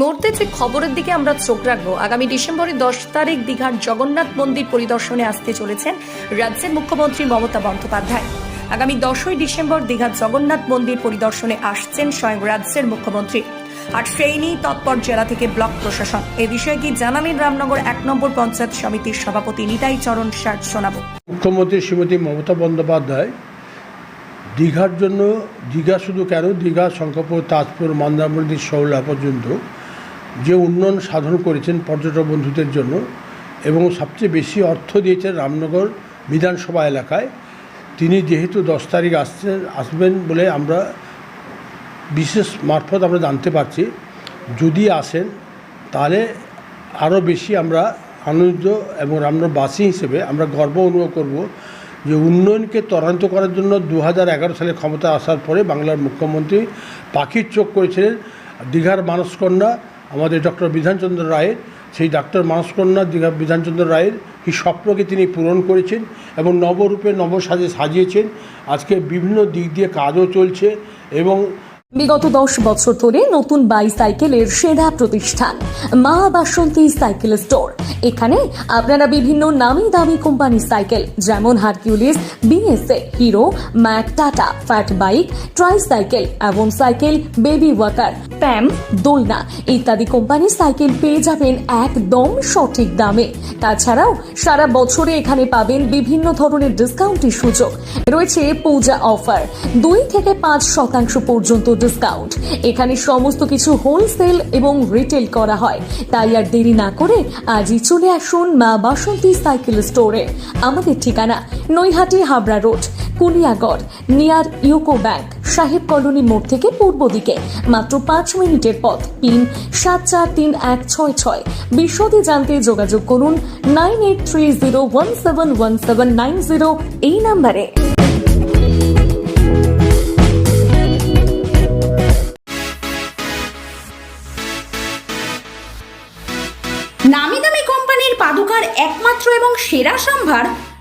মুহূর্তে যে খবরের দিকে আমরা চোখ রাখব, আগামী ডিসেম্বরের দশ তারিখ দীঘার জগন্নাথ মন্দির পরিদর্শনে আসতে চলেছেন রাজ্যের মুখ্যমন্ত্রী মমতা বন্দ্যোপাধ্যায়। আগামী দশই ডিসেম্বর দীঘার জগন্নাথ মন্দির পরিদর্শনে আসছেন স্বয়ং রাজ্যের মুখ্যমন্ত্রী। আর সেই নিয়েই তৎপর জেলা থেকে ব্লক প্রশাসন। এ বিষয়ে কি জানালেন রামনগর এক নম্বর পঞ্চায়েত সমিতির সভাপতি নিতাই চরণ সার শোনাবো। মুখ্যমন্ত্রী শ্রীমতী মমতা বন্দ্যোপাধ্যায়, দীঘার জন্য দীঘা শুধু কেন, দীঘা, শঙ্করপুর, তাজপুর মন্দারমন্দির শৌলা পর্যন্ত যে উন্নয়ন সাধন করেছেন পর্যটক বন্ধুদের জন্য এবং সবচেয়ে বেশি অর্থ দিয়েছেন রামনগর বিধানসভা এলাকায়, তিনি যেহেতু দশ তারিখ আসছেন, আসবেন বলে আমরা বিশেষ মারফত আমরা জানতে পারছি, যদি আসেন তাহলে আরও বেশি আমরা আনন্দিত এবং রামনগরবাসী হিসেবে আমরা গর্ব অনুভব করব যে উন্নয়নকে ত্বরান্বিত করার জন্য দু হাজার এগারো সালে ক্ষমতা আসার পরে বাংলার মুখ্যমন্ত্রী পাখির চোখ করেছিলেন দীঘার মানসকন্যা আমাদের ডক্টর বিধানচন্দ্র রায়ের, সেই ডাক্তার মানসকন্যা বিধানচন্দ্র রায়ের এই স্বপ্নকে তিনি পূরণ করেছেন এবং নবরূপে নবসাজে সাজিয়েছেন। আজকে বিভিন্ন দিক দিয়ে কাজও চলছে এবং বিগত দশ বছর ধরে নতুন বাইসাইকেলের সেরা প্রতিষ্ঠান, মা বাসন্তী সাইকেল স্টোর। এখানে আপনারা বিভিন্ন নামি দামি কোম্পানির সাইকেল, যেমন Hercules BSA Hero, Mac, Tata, fat bike tricycle এবং সাইকেল, বেবি ওয়াকার। প্যাম, দোলনা ইত্যাদি কোম্পানির সাইকেল পেয়ে যাবেন একদম সঠিক দামে। তাছাড়াও সারা বছরে এখানে পাবেন বিভিন্ন ধরনের ডিসকাউন্টের সুযোগ। রয়েছে পূজা অফার, দুই থেকে পাঁচ শতাংশ পর্যন্ত ডিসকাউন্ট। এখানে সমস্ত কিছু হোলসেল এবং রিটেল করা হয়। তাই আর দেরি না করে আজই চলে আসুন মা বাসন্তী সাইকেল স্টোরে। আমাদের ঠিকানা Naihati Habra road Kuliagarh near UCO bank, সাহেব কলোনি মোড় থেকে পূর্ব দিকে। মাত্র পাঁচ মিনিটের পথ। পিন সাত চার তিন এক ছয় ছয়। বিশদে জানতে যোগাযোগ করুন nine eight three zero one seven one seven nine zero এই নাম্বারে। নামি দামি কোম্পানির পাদুকার একমাত্র এবং সেরা সম্ভার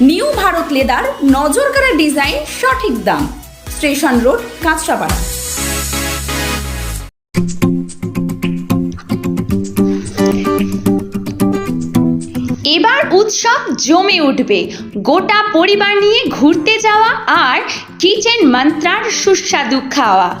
নিউ ভারত লেদার নজরকাড়া ডিজাইন সঠিক দাম। Station road, Kanchrapara. এবার উৎসব জমে উঠবে। গোটা পরিবার নিয়ে ঘুরতে যাওয়া আর কিচেন মন্ত্রার সুস্বাদু খাওয়া।